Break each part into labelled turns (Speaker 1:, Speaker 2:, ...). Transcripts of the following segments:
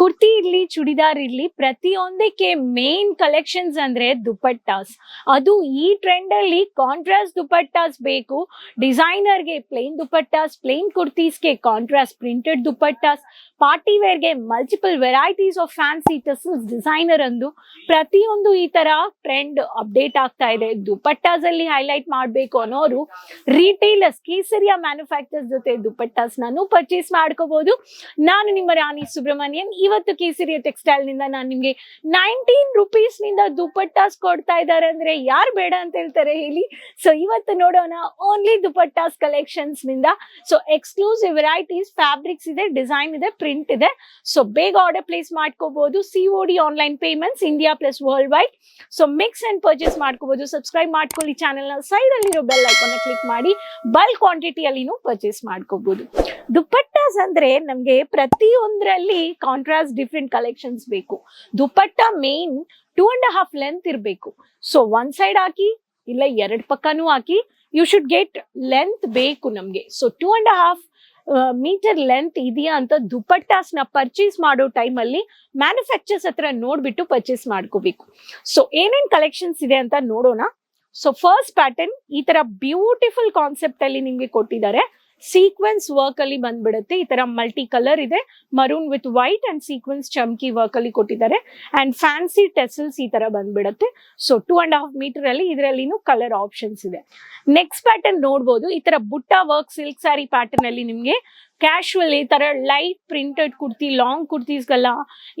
Speaker 1: ಕುರ್ತಿ ಇರ್ಲಿ, ಚೂಡಿದಾರ್ ಇರ್ಲಿ, ಪ್ರತಿಯೊಂದಕ್ಕೆ main collections ಅಂದ್ರೆ ದುಪಟ್ಟಾಸ್. ಅದು ಈ ಟ್ರೆಂಡ್ ಅಲ್ಲಿ ಕಾಂಟ್ರಾಸ್ಟ್ ದುಪಟ್ಟಾಸ್ ಬೇಕು. ಡಿಸೈನರ್ಗೆ ಪ್ಲೇನ್ ದುಪಟ್ಟಾಸ್ ಪ್ಲೇನ್ ಕುರ್ತೀಸ್ಗೆ contrast printed dupattas party ವೇರ್ಗೆ multiple varieties of fancy tassels designer ಅಂದು ಪ್ರತಿಯೊಂದು ಈ ತರ ಟ್ರೆಂಡ್ ಅಪ್ಡೇಟ್ ಆಗ್ತಾ ಇದೆ. ದುಪಟ್ಟಾಸ್ ಅಲ್ಲಿ ಹೈಲೈಟ್ ಮಾಡಬೇಕು ಅನ್ನೋರು ರಿಟೇಲರ್ಸ್ ಕೇಸರಿಯಾ ಮ್ಯಾನುಫ್ಯಾಕ್ಚರ್ಸ್ ಜೊತೆ ದುಪಟ್ಟಾಸ್ ನಾನು ಪರ್ಚೇಸ್ ಮಾಡ್ಕೋಬಹುದು ನಾನು ನಿಮ್ಮ ರಾಣಿ ಸುಬ್ರಹ್ಮಣ್ಯನ್ ಇವತ್ತು ಕೇಸರಿಯ ಟೆಕ್ಸ್ಟೈಲ್ನಿಂದ ನಾನು ನಿಮ್ಗೆ ನೈನ್ಟೀನ್ ರುಪೀಸ್ನಿಂದ ದುಪಟ್ಟಾಸ್ ಕೊಡ್ತಾ ಇದ್ದಾರೆ ಅಂದ್ರೆ ಯಾರು ಬೇಡ ಅಂತ ಹೇಳ್ತಾರೆ ಹೇಳಿ. ಸೊ ಇವತ್ತು ನೋಡೋಣ ಓನ್ಲಿ ದುಪಟ್ಟಾಸ್ ಕಲೆಕ್ಷನ್ಸ್ನಿಂದ. ಸೊ ಎಕ್ಸ್ಕ್ಲೂಸಿವ್ ವೆರೈಟೀಸ್ ಫ್ಯಾಬ್ರಿಕ್ಸ್ ಇದೆ ಡಿಸೈನ್ ಇದೆ ಪ್ರಿಂಟ್ ಇದೆ. ಸೊ ಬೇಗ ಆರ್ಡರ್ ಪ್ಲೇಸ್ ಮಾಡ್ಕೋಬಹುದು C O D online payments India plus world wide so mix and purchase ಮಾಡ್ಕೋಬಹುದು ಸಬ್ಸ್ಕ್ರೈಬ್ ಮಾಡ್ಕೊಳ್ಳಿ ಚಾನೆಲ್ನ. ಸೈಡ್ ಅಲ್ಲಿರೋ ಬೆಲ್ ಐಕಾನ್ ಕ್ಲಿಕ್ ಮಾಡಿ ಬಲ್ಕ್ ಕ್ವಾಂಟಿಟಿಯಲ್ಲಿನೂ ಪರ್ಚೇಸ್ ಮಾಡ್ಕೋಬಹುದು ದುಪಟ್ಟಾಸ್ ಅಂದ್ರೆ ನಮ್ಗೆ ಪ್ರತಿಯೊಂದರಲ್ಲಿ ಕಾಂಟ್ರಾಸ್ಟ್ ಡಿಫ್ರೆಂಟ್ ಕಲೆಕ್ಷನ್ಸ್ ಬೇಕು. Dupatta main two and half length ಇರಬೇಕು. ಸೊ ಒನ್ ಸೈಡ್ ಹಾಕಿ, ಇಲ್ಲ ಎರಡ್ ಪಕ್ಕನೂ ಹಾಕಿ ಯು ಶುಡ್ ಗೆಟ್ ಲೆಂತ್ ಬೇಕು ನಮ್ಗೆ. So two and half metre length ಇದೆಯಾ ಅಂತ ದುಪಟ್ಟಾಸ್ನ ಪರ್ಚೇಸ್ ಮಾಡೋ ಟೈಮಲ್ಲಿ ಮ್ಯಾನುಫ್ಯಾಕ್ಚರ್ಸ್ ಹತ್ರ ನೋಡ್ಬಿಟ್ಟು ಪರ್ಚೇಸ್ ಮಾಡ್ಕೋಬೇಕು. ಸೊ ಏನೇನ್ ಕಲೆಕ್ಷನ್ಸ್ ಇದೆ ಅಂತ ನೋಡೋಣ. ಸೊ ಫಸ್ಟ್ ಪ್ಯಾಟರ್ನ್ ಈ ತರ ಬ್ಯೂಟಿಫುಲ್ ಕಾನ್ಸೆಪ್ಟ್ ಅಲ್ಲಿ ನಿಮ್ಗೆ ಕೊಟ್ಟಿದ್ದಾರೆ. ಸೀಕ್ವೆನ್ಸ್ ವರ್ಕ್ ಅಲ್ಲಿ ಬಂದ್ಬಿಡುತ್ತೆ. ಈ ತರ ಮಲ್ಟಿ ಕಲರ್ ಇದೆ. Maroon with white and sequins ಚಮ್ಕಿ work ಅಲ್ಲಿ ಕೊಟ್ಟಿದ್ದಾರೆ. ಅಂಡ್ ಫ್ಯಾನ್ಸಿ ಟೆಸಲ್ಸ್ ಈ ತರ ಬಂದ್ಬಿಡುತ್ತೆ. So two and half metre ಅಲ್ಲಿ ಇದರಲ್ಲಿನೂ ಕಲರ್ ಆಪ್ಷನ್ಸ್ ಇದೆ. ನೆಕ್ಸ್ಟ್ ಪ್ಯಾಟರ್ನ್ ನೋಡಬಹುದು ಈ ತರ ಬುಟ್ಟ ವರ್ಕ್ ಸಿಲ್ಕ್ ಸ್ಯಾರಿ ಪ್ಯಾಟರ್ನ್ ಅಲ್ಲಿ ನಿಮ್ಗೆ ಕ್ಯಾಶುವಲ್ ಈ ತರ ಲೈಟ್ ಪ್ರಿಂಟೆಡ್ ಕುರ್ತಿ ಲಾಂಗ್ ಕುರ್ತೀಸ್ಗೆಲ್ಲ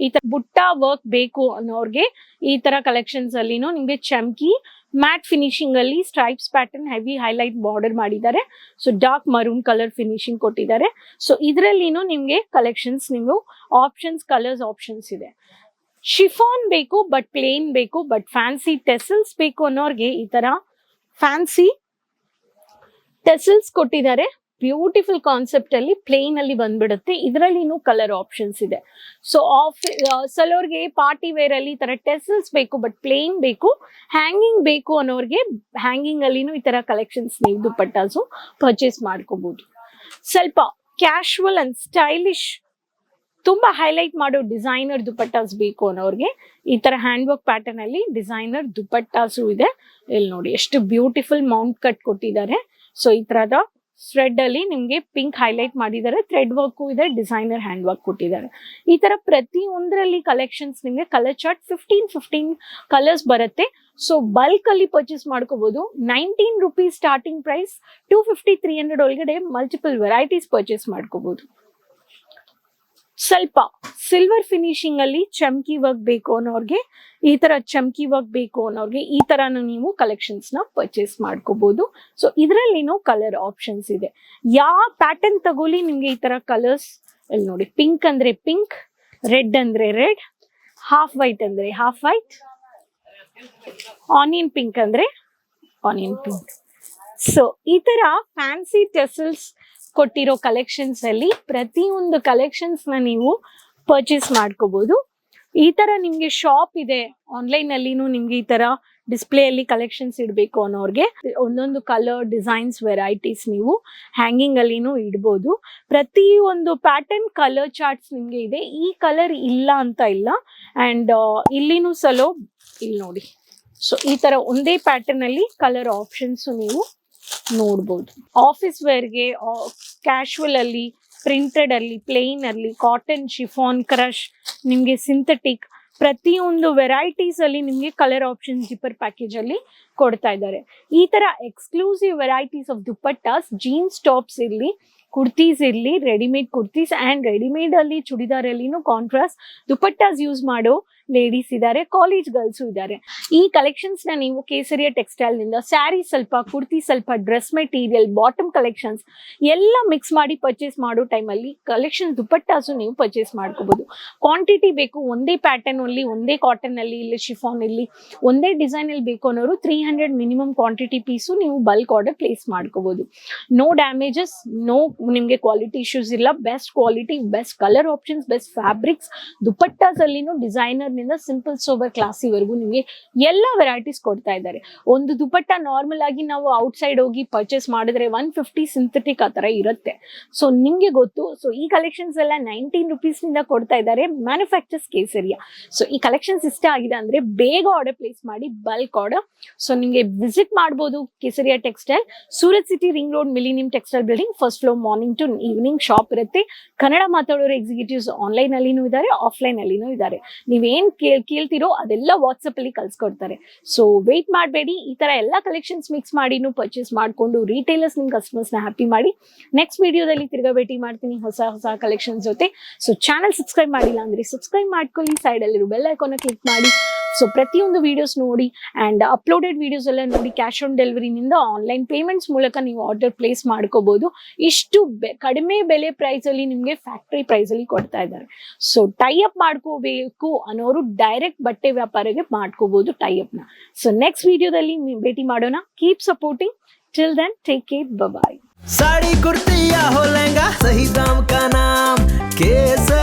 Speaker 1: ಈ ತರ ಬುಟ್ಟ ವರ್ಕ್ ಬೇಕು ಅನ್ನೋರ್ಗೆ ಈ ತರ ಕಲೆಕ್ಷನ್ಸ್ ಅಲ್ಲಿನೂ ನಿಮ್ಗೆ ಚಮ್ಕಿ ಮ್ಯಾಟ್ ಫಿನಿಶಿಂಗ್ ಅಲ್ಲಿ stripes pattern heavy highlight border ಮಾಡಿದ್ದಾರೆ. So dark maroon colour finishing ಕೊಟ್ಟಿದ್ದಾರೆ. ಸೊ ಇದರಲ್ಲಿನೂ ನಿಮಗೆ ಕಲೆಕ್ಷನ್ಸ್ ನೀವು ಆಪ್ಷನ್ಸ್ ಕಲರ್ಸ್ ಆಪ್ಷನ್ಸ್ ಇದೆ. ಶಿಫಾನ್ ಬೇಕು ಬಟ್ ಪ್ಲೇನ್ ಬೇಕು ಬಟ್ ಫ್ಯಾನ್ಸಿ ಟೆಸಲ್ಸ್ ಬೇಕು ಅನ್ನೋರ್ಗೆ ಈ ತರ ಫ್ಯಾನ್ಸಿ ಟೆಸಲ್ಸ್ ಕೊಟ್ಟಿದ್ದಾರೆ. ಬ್ಯೂಟಿಫುಲ್ ಕಾನ್ಸೆಪ್ಟ್ ಅಲ್ಲಿ ಪ್ಲೇನ್ ಅಲ್ಲಿ ಬಂದ್ಬಿಡುತ್ತೆ. ಇದರಲ್ಲಿನೂ ಕಲರ್ ಆಪ್ಷನ್ಸ್ ಇದೆ. ಸೊ ಆಫ್ ಸಲೋರ್ಗೆ ಪಾರ್ಟಿ ವೇರ್ ಅಲ್ಲಿ ತರ ಟೆಸಲ್ಸ್ ಬೇಕು ಬಟ್ ಪ್ಲೇನ್ ಬೇಕು ಹ್ಯಾಂಗಿಂಗ್ ಬೇಕು ಅನ್ನೋರ್ಗೆ ಹ್ಯಾಂಗಿಂಗ್ ಅಲ್ಲಿನೂ ಈ ತರ ಕಲೆಕ್ಷನ್ಸ್ ನೀವು ದುಪಟ್ಟಾಸು ಪರ್ಚೇಸ್ ಮಾಡ್ಕೋಬಹುದು ಸ್ವಲ್ಪ ಕ್ಯಾಶುವಲ್ ಅಂಡ್ ಸ್ಟೈಲಿಶ್ ತುಂಬಾ ಹೈಲೈಟ್ ಮಾಡೋ ಡಿಸೈನರ್ ದುಪಟ್ಟಾಸ್ ಬೇಕು ಅನ್ನೋರ್ಗೆ ಈ ತರ ಹ್ಯಾಂಡ್ ವರ್ಕ್ ಪ್ಯಾಟರ್ನ್ ಅಲ್ಲಿ ಡಿಸೈನರ್ ದುಪಟ್ಟಾಸು ಇದೆ. ಇಲ್ಲಿ ನೋಡಿ, ಎಷ್ಟು ಬ್ಯೂಟಿಫುಲ್ ಮೌಂಟ್ ಕಟ್ ಕೊಟ್ಟಿದ್ದಾರೆ. ಸೊ ಈ ತರದ ಥ್ರೆಡ್ ಅಲ್ಲಿ ನಿಮ್ಗೆ ಪಿಂಕ್ ಹೈಲೈಟ್ ಮಾಡಿದ್ದಾರೆ. ಥ್ರೆಡ್ ವರ್ಕು ಇದೆ ಡಿಸೈನರ್ ಹ್ಯಾಂಡ್ ವರ್ಕ್ ಕೊಟ್ಟಿದ್ದಾರೆ. ಈ ತರ ಪ್ರತಿ ಒಂದರಲ್ಲಿ ಕಲೆಕ್ಷನ್ಸ್ ನಿಮ್ಗೆ colour chart fifteen fifteen colours ಬರುತ್ತೆ. ಸೊ ಬಲ್ಕ್ ಅಲ್ಲಿ ಪರ್ಚೇಸ್ ಮಾಡ್ಕೋಬಹುದು nineteen rupees starting price two fifty three hundred ಒಳಗಡೆ ಮಲ್ಟಿಪಲ್ ವೆರೈಟೀಸ್ ಪರ್ಚೇಸ್ ಮಾಡ್ಕೋಬಹುದು ಸ್ವಲ್ಪ ಸಿಲ್ವರ್ ಫಿನಿಶಿಂಗ್ ಅಲ್ಲಿ ಚಮ್ಕಿ ವರ್ಕ್ ಬೇಕು ಅನ್ನೋರ್ಗೆ ಈ ತರ ಚಮ್ಕಿ ವರ್ಕ್ ಬೇಕು ಅನ್ನೋರ್ಗೆ ಈ ತರನು ನೀವು ಕಲೆಕ್ಷನ್ಸ್ನ ಪರ್ಚೇಸ್ ಮಾಡ್ಕೋಬಹುದು ಸೊ ಇದರಲ್ಲಿನೂ ಕಲರ್ ಆಪ್ಷನ್ಸ್ ಇದೆ. ಯಾವ ಪ್ಯಾಟರ್ನ್ ತಗೊಳ್ಳಿ ನಿಮ್ಗೆ ಈ ತರ ಕಲರ್ಸ್ ಇಲ್ಲಿ ನೋಡಿ ಪಿಂಕ್ ಅಂದ್ರೆ ಪಿಂಕ್ ರೆಡ್ ಅಂದ್ರೆ ರೆಡ್ ಹಾಫ್ ವೈಟ್ ಅಂದ್ರೆ ಹಾಫ್ ವೈಟ್ ಆನಿಯನ್ ಪಿಂಕ್ ಅಂದ್ರೆ ಆನಿಯನ್ ಪಿಂಕ್ ಸೊ ಈ ತರ ಫ್ಯಾನ್ಸಿ ಟೆಸಲ್ಸ್ ಕೊಟ್ಟಿರೋ ಕಲೆಕ್ಷನ್ಸ್ ಅಲ್ಲಿ ಪ್ರತಿಯೊಂದು ಕಲೆಕ್ಷನ್ಸ್ನ ನೀವು ಪರ್ಚೇಸ್ ಮಾಡ್ಕೋಬಹುದು ಈ ತರ ನಿಮ್ಗೆ ಶಾಪ್ ಇದೆ ಆನ್ಲೈನ್ ಅಲ್ಲಿನೂ ನಿಮ್ಗೆ ಈ ತರ ಡಿಸ್ಪ್ಲೇ ಅಲ್ಲಿ ಕಲೆಕ್ಷನ್ಸ್ ಇಡಬೇಕು ಅನ್ನೋರ್ಗೆ. ಒಂದೊಂದು ಕಲರ್ ಡಿಸೈನ್ಸ್ ವೆರೈಟೀಸ್ ನೀವು ಹ್ಯಾಂಗಿಂಗ್ ಅಲ್ಲಿನೂ ಇಡ್ಬೋದು. ಪ್ರತಿ ಒಂದು ಪ್ಯಾಟರ್ನ್ ಕಲರ್ ಚಾರ್ಟ್ಸ್ ನಿಮ್ಗೆ ಇದೆ. ಈ ಕಲರ್ ಇಲ್ಲ ಅಂತ ಇಲ್ಲ. ಅಂಡ್ ಇಲ್ಲಿನೂ ಸಲೋ, ಇಲ್ಲಿ ನೋಡಿ. ಸೊ ಈ ತರ ಒಂದೇ ಪ್ಯಾಟರ್ನ್ ಅಲ್ಲಿ ಕಲರ್ ಆಪ್ಷನ್ಸ್ ನೀವು ನೋಡ್ಬೋದು. ಆಫೀಸ್ ವೇರ್ಗೆ ಕ್ಯಾಶುವಲ್ ಅಲ್ಲಿ ಪ್ರಿಂಟೆಡ್ ಅಲ್ಲಿ ಪ್ಲೇನ್ ಅಲ್ಲಿ ಕಾಟನ್ ಶಿಫಾನ್ ಕ್ರಶ್ ನಿಮ್ಗೆ ಸಿಂಥೆಟಿಕ್ ಪ್ರತಿಯೊಂದು ವೆರೈಟೀಸ್ ಅಲ್ಲಿ ನಿಮ್ಗೆ ಕಲರ್ ಆಪ್ಷನ್ ಜಿಪ್ಪರ್ ಪ್ಯಾಕೇಜ್ ಅಲ್ಲಿ ಕೊಡ್ತಾ ಇದ್ದಾರೆ. ಈ ತರ exclusive varieties of dupattas jeans tops ಇರ್ಲಿ ಕುರ್ತೀಸ್ ಇರಲಿ ರೆಡಿಮೇಡ್ ಕುರ್ತೀಸ್ ಆ್ಯಂಡ್ ರೆಡಿಮೇಡ್ ಅಲ್ಲಿ ಚುಡಿದಾರ್ ಅಲ್ಲಿನೂ ಕಾಂಟ್ರಾಸ್ಟ್ ದುಪಟ್ಟಾಸ್ ಯೂಸ್ ಮಾಡೋ ಲೇಡೀಸ್ ಇದ್ದಾರೆ ಕಾಲೇಜ್ ಗರ್ಲ್ಸು ಇದ್ದಾರೆ. ಈ ಕಲೆಕ್ಷನ್ಸ್ನ ನೀವು ಕೇಸರಿಯ ಟೆಕ್ಸ್ಟೈಲ್ನಿಂದ ಸ್ಯಾರಿ ಸ್ವಲ್ಪ, ಕುರ್ತಿ ಸ್ವಲ್ಪ ಡ್ರೆಸ್ ಮೆಟೀರಿಯಲ್ ಬಾಟಮ್ ಕಲೆಕ್ಷನ್ಸ್ ಎಲ್ಲ ಮಿಕ್ಸ್ ಮಾಡಿ ಪರ್ಚೇಸ್ ಮಾಡೋ ಟೈಮಲ್ಲಿ ಕಲೆಕ್ಷನ್ ದುಪ್ಪಟ್ಟಾಸು ನೀವು ಪರ್ಚೇಸ್ ಮಾಡ್ಕೋಬಹುದು ಕ್ವಾಂಟಿಟಿ ಬೇಕು, ಒಂದೇ ಪ್ಯಾಟರ್ನ್ ಅಲ್ಲಿ, ಒಂದೇ ಕಾಟನ್ ಅಲ್ಲಿ, ಇಲ್ಲ ಶಿಫಾನ್ ಇಲ್ಲಿ ಒಂದೇ ಡಿಸೈನ್ ಅಲ್ಲಿ ಬೇಕು ಅನ್ನೋರು three hundred minimum quantity piece ನೀವು ಬಲ್ಕ್ ಆರ್ಡರ್ ಪ್ಲೇಸ್ ಮಾಡ್ಕೋಬಹುದು ನೋ ಡ್ಯಾಮೇಜಸ್ ನೋ ನಿಮಗೆ ಕ್ವಾಲಿಟಿ ಇಶ್ಯೂಸ್ ಇಲ್ಲ best quality best colour options best fabrics dupattas ಅಲ್ಲಿನೂ ಡಿಸೈನರ್ ನಿಂದ ಸಿಂಪಲ್ ಸೋಬರ್ ಕ್ಲಾಸಿವರೆಗೂ ನಿಮಗೆ ಎಲ್ಲ ವೆರೈಟೀಸ್ ಕೊಡ್ತಾ ಇದ್ದಾರೆ. ಒಂದು ದುಪಟ್ಟ ನಾರ್ಮಲ್ ಆಗಿ ನಾವು ಔಟ್ಸೈಡ್ ಹೋಗಿ ಪರ್ಚೇಸ್ ಮಾಡಿದ್ರೆ ಒನ್ ಫಿಫ್ಟಿ ಸಿಂಥೆಟಿಕ್ ಆ ತರ ಇರುತ್ತೆ. ಸೊ ನಿಮ್ಗೆ ಗೊತ್ತು ಸೊ ಈ ಕಲೆಕ್ಷನ್ಸ್ ಎಲ್ಲ ನೈನ್ಟೀನ್ ರುಪೀಸ್ನಿಂದ ಕೊಡ್ತಾ ಇದ್ದಾರೆ ಮ್ಯಾನುಫ್ಯಾಕ್ಚರ್ಸ್ ಕೇಸರಿಯ. ಸೊ ಈ ಕಲೆಕ್ಷನ್ಸ್ ಇಷ್ಟ ಆಗಿದೆ ಅಂದ್ರೆ ಬೇಗ ಆರ್ಡರ್ ಪ್ಲೇಸ್ ಮಾಡಿ ಬಲ್ಕ್ ಆರ್ಡರ್ ಸೊ ನಿಮಗೆ ವಿಸಿಟ್ ಮಾಡಬಹುದು Kesariya textile Surat city ring road millennium textile building first floor morning to evening shop ಇರುತ್ತೆ. ಕನ್ನಡ ಮಾತಾಡೋರು ಎಕ್ಸಿಕ್ಯೂಟಿವ್ಸ್ ಆನ್ಲೈನ್ ಅಲ್ಲಿನೂ ಇದ್ದಾರೆ ಆಫ್ಲೈನ್ ಅಲ್ಲಿನೂ ಇದ್ದಾರೆ. ನೀವೇನ್ ಕೇಳ್, ಕೇಳ್ತಿರೋ ಅದೆಲ್ಲ ವಾಟ್ಸಪ್ ಅಲ್ಲಿ ಕಳ್ಸಿಕೊಡ್ತಾರೆ. ಸೊ ವೇಟ್ ಮಾಡಬೇಡಿ. ಈ ತರ ಎಲ್ಲ ಕಲೆಕ್ಷನ್ಸ್ ಮಿಕ್ಸ್ ಮಾಡಿನೂ ಪರ್ಚೇಸ್ ಮಾಡ್ಕೊಂಡು ರೀಟೇಲರ್ಸ್ ನಿಮ್ ಕಸ್ಟಮರ್ಸ್ನ ಹ್ಯಾಪಿ ಮಾಡಿ ನೆಕ್ಸ್ಟ್ ವಿಡಿಯೋದಲ್ಲಿ ತಿರ್ಗಾ ಭೇಟಿ ಮಾಡ್ತೀನಿ ಹೊಸ ಹೊಸ ಕಲೆಕ್ಷನ್ಸ್ ಜೊತೆ. ಸೊ ಚಾನಲ್ ಸಬ್ಸ್ಕ್ರೈಬ್ ಮಾಡಿಲ್ಲ ಅಂದ್ರೆ ಸಬ್ಸ್ಕ್ರೈಬ್ ಮಾಡ್ಕೊಳ್ಳಿ. ಸೈಡ್ ಅಲ್ಲಿರೋ ಬೆಲ್ ಐಕಾನ್ ಕ್ಲಿಕ್ ಮಾಡಿ. ಸೊ ಪ್ರತಿಯೊಂದು ವಿಡಿಯೋಸ್ ನೋಡಿ ಅಂಡ್ ಅಪ್ಲೋಡೆಡ್ ವಿಡಿಯೋಸ್ ಎಲ್ಲ ನೋಡಿ ಕ್ಯಾಶ್ ಆನ್ ಡೆಲಿವರಿನಿಂದ ಆನ್ಲೈನ್ ಪೇಮೆಂಟ್ಸ್ ಮೂಲಕ ನೀವು ಆರ್ಡರ್ ಪ್ಲೇಸ್ ಮಾಡ್ಕೋಬಹುದು ಇಷ್ಟು ಬೆ- ಕಡಿಮೆ ಬೆಲೆ ಪ್ರೈಸ್ ಅಲ್ಲಿ ನಿಮಗೆ ಫ್ಯಾಕ್ಟರಿ ಪ್ರೈಸ್ ಅಲ್ಲಿ ಕೊಡ್ತಾ ಇದ್ದಾರೆ ಸೊ ಟೈ ಅಪ್ ಮಾಡ್ಕೋಬೇಕು ಅನ್ನೋರು ಡೈರೆಕ್ಟ್ ಬಟ್ಟೆ ವ್ಯಾಪಾರಕ್ಕೆ ಮಾಡ್ಕೋಬಹುದು ಟೈ ಅಪ್ ನ ಸೊ ನೆಕ್ಸ್ಟ್ ವಿಡಿಯೋದಲ್ಲಿ ಭೇಟಿ ಮಾಡೋಣ keep supporting till then take care bye
Speaker 2: sari kurti या हो लहंगा सही दाम का नाम केसरिया सही दाम का नाम